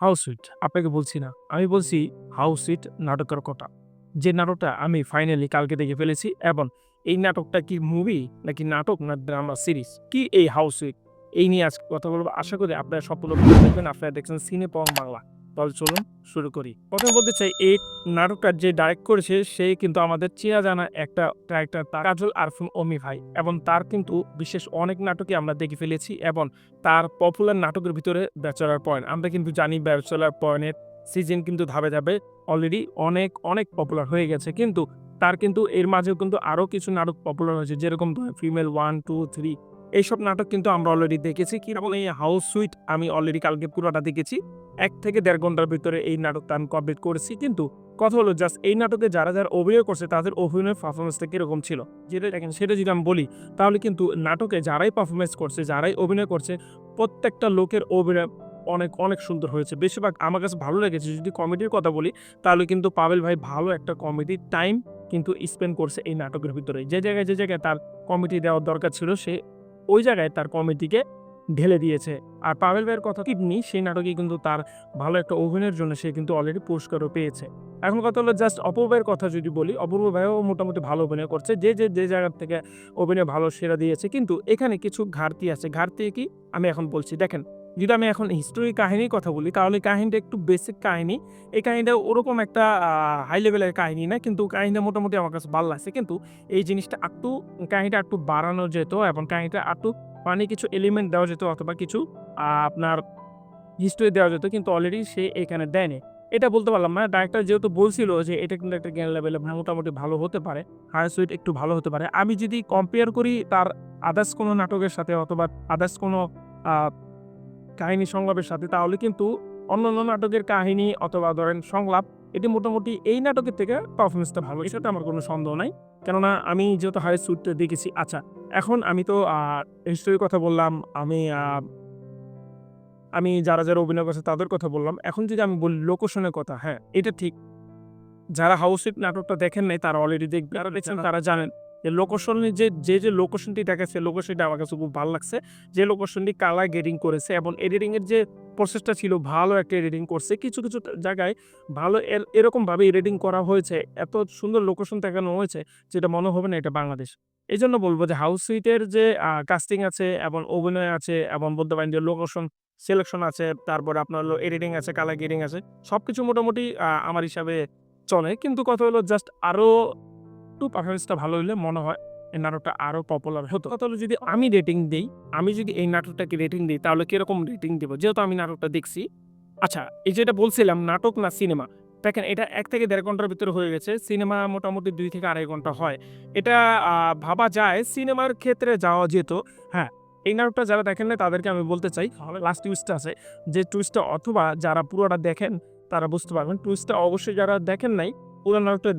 House sweet আপনাকে বলছি না। আমি বলছি হাউস সুইট নাটকের কথা। যে নাটকটা আমি ফাইনালি কালকে দেখে ফেলেছি এবং এই নাটকটা কি মুভি নাকি নাটক না ড্রামা সিরিজ কি এই হাউস সুইট এই নিয়ে আজকে কথা বলব। আশা করি আপনারা ভিডিও দেখবেন। আপনারা দেখছেন সিনে পং বাংলা তাহলে চলুন শুরু করি। প্রথমে বলতে চাই, এই নাটকটা যে ডাইরেক্ট করেছে, সে কিন্তু আমাদের চেনা জানা একটা ক্যারেক্টার কাজল আরফুন অমি ভাই। এবং তার কিন্তু বিশেষ অনেক নাটকই আমরা দেখে ফেলেছি এবং তার পপুলার নাটকের ভিতরে ব্যাচেলার পয়েন্ট আমরা কিন্তু জানি ব্যাচেলার পয়েন্টের সিজন কিন্তু ধাপে ধাপে অলরেডি অনেক অনেক পপুলার হয়ে গেছে। কিন্তু তার কিন্তু এর মাঝেও কিন্তু আরও কিছু নাটক পপুলার হয়েছে, যেরকম ফিমেল ওয়ান টু থ্রি এইসব নাটক কিন্তু আমরা অলরেডি দেখেছি। কি এবং এই হাউস সুইট আমি অলরেডি কালকে পুরোটা দেখেছি। এক থেকে দেড় ঘণ্টার ভিতরে এই নাটকটা আমি কমপ্লিট করেছি। কিন্তু কথা হলো জাস্ট এই নাটকে যারা যারা অভিনয় করছে, তাদের অভিনয়ের পারফরমেন্সটা কীরকম ছিল? যেটা দেখেন, সেটা যদি আমি বলি, তাহলে কিন্তু নাটকে যারাই পারফরমেন্স করছে, যারাই অভিনয় করছে, প্রত্যেকটা লোকের অভিনয় অনেক অনেক সুন্দর হয়েছে। বেশিরভাগ আমার কাছে ভালো লেগেছে। যদি কমেডির কথা বলি, তাহলে কিন্তু পাবেল ভাই ভালো একটা কমেডি টাইম কিন্তু স্পেন্ড করছে এই নাটকের ভিতরে। যে জায়গায় যে জায়গায় তার কমেডি দেওয়ার দরকার ছিল, সে ওই জায়গায় তার কমেডিকে ঢেলে দিয়েছে। আর পাভেল ভাইয়ের কথা কিডনি সেই নাটকে কিন্তু তার ভালো একটা অভিনয়ের জন্য সে কিন্তু অলরেডি পুরস্কারও পেয়েছে। এখন কথা হলো জাস্ট অপূর্বের কথা যদি বলি, অপূর্ব ভাইও মোটামুটি ভালো অভিনয় করছে, যে যে যে জায়গার থেকে অভিনয় ভালো সেরা দিয়েছে। কিন্তু এখানে কিছু ঘাটতি আছে। ঘাটতি কি? আমি এখন বলছি, দেখেন যদি আমি এখন হিস্টোরি কাহিনীর কথা বলি, তাহলে কাহিনীটা একটু বেসিক কাহিনী। এই কাহিনীটা ওরকম একটা হাই লেভেলের কাহিনী না, কিন্তু কাহিনীটা মোটামুটি আমার কাছে ভালো লাগছে। কিন্তু এই জিনিসটা একটু কাহিনীটা একটু বাড়ানো যেত এবং কাহিনীটা একটু মানে কিছু এলিমেন্ট দেওয়া যেত অথবা কিছু আপনার হিস্টোরি দেওয়া যেত, কিন্তু অলরেডি সে এখানে দেয়নি। এটা বলতে পারলাম না ডাইরেক্টর যেহেতু বলছিল যে এটা কিন্তু একটা জ্ঞান লেভেলে মোটামুটি ভালো হতে পারে হায়ার সুইট একটু ভালো হতে পারে। আমি যদি কম্পেয়ার করি তার আদার্স কোনো নাটকের সাথে অথবা আদার্স কোনো কাহিনী সংলাপের সাথে, তাহলে কিন্তু অন্যান্য নাটকের কাহিনী অথবা ধরেন সংলাপ, এটি মোটামুটি এই নাটকের থেকে পারফরমেন্সটা ভালো। এটাতে আমার কোনো সন্দেহ নাই। কেননা আমি যেহেতু হাই সুইটটা দেখেছি আচ্ছা এখন আমি তো হিস্টোরির কথা বললাম, আমি আমি যারা যারা অভিনয় করছে তাদের কথা বললাম। এখন যদি আমি বলি লোকেশনের কথা হ্যাঁ এটা ঠিক। যারা হাউস সুইট নাটকটা দেখেন নাই, তারা অলরেডি দেখবে। তারা জানেন। যে লোকেশনের যে যে যে লোকেশনটি দেখাচ্ছে লোকেশনটা আমার কাছে খুব ভালো লাগছে। যে লোকেশনটি কালার গেডিং করেছে এবং এডিটিংয়ের যে প্রসেসটা ছিল, ভালো একটা এডিটিং করছে। কিছু কিছু জায়গায় ভালো এর- এরকমভাবে এডিটিং করা হয়েছে, এত সুন্দর লোকেশন দেখানো হয়েছে, যেটা মনে হবে না এটা বাংলাদেশ। এই জন্য বলব যে হাউস সুইটের যে কাস্টিং আছে এবং অভিনয় আছে এবং পারেন লোকেশন সিলেকশন আছে, তারপরে আপনার হলো এডিটিং আছে কালার গেডিং আছে সব কিছু মোটামুটি আমার হিসাবে চলে। কিন্তু কথা হলো জাস্ট আরও একটু পারফরমেন্সটা ভালো হলে মনে হয় এই নাটকটা আরও পপুলার হতো। কথা হলো যদি আমি রেটিং দিই, আমি যদি এই নাটকটাকে রেটিং দিই, তাহলে কীরকম রেটিং দেবো? যেহেতু আমি নাটকটা দেখছি। আচ্ছা এই যেটা বলছিলাম, নাটক না সিনেমা দেখেন, এটা এক থেকে দেড় ঘণ্টার ভিতরে হয়ে গেছে। সিনেমা মোটামুটি দুই থেকে আড়াই ঘণ্টা হয়। এটা ভাবা যায় সিনেমার ক্ষেত্রে যাওয়া যেত। হ্যাঁ এই নাটকটা যারা দেখেন না তাদেরকে আমি বলতে চাই লাস্ট টুইস্টটা আছে, যে টুইস্টটা অথবা যারা পুরোটা দেখেন, তারা বুঝতে পারবেন। টুইস্টটা অবশ্যই যারা দেখেন নাই, পুরো নাটকটা